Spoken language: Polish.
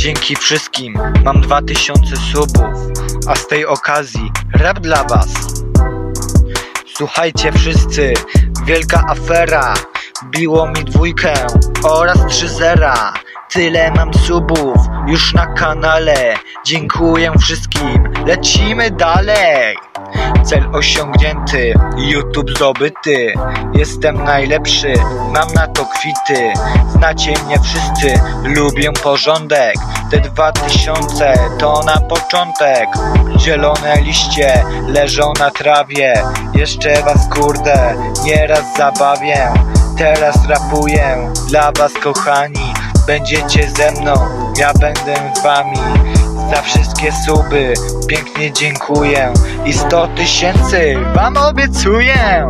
Dzięki wszystkim mam 2000 subów, a z tej okazji rap dla was. Słuchajcie wszyscy, wielka afera, biło mi dwójkę oraz trzy zera. Tyle mam subów już na kanale, dziękuję wszystkim, lecimy dalej. Cel osiągnięty, YouTube zdobyty. Jestem najlepszy, mam na to kwity. Znacie mnie wszyscy, lubię porządek. Te dwa tysiące to na początek. Zielone liście leżą na trawie. Jeszcze was kurde, nieraz zabawię. Teraz rapuję. Dla was kochani Będziecie ze mną, ja będę z wami za wszystkie suby pięknie dziękuję i 100 tysięcy wam obiecuję.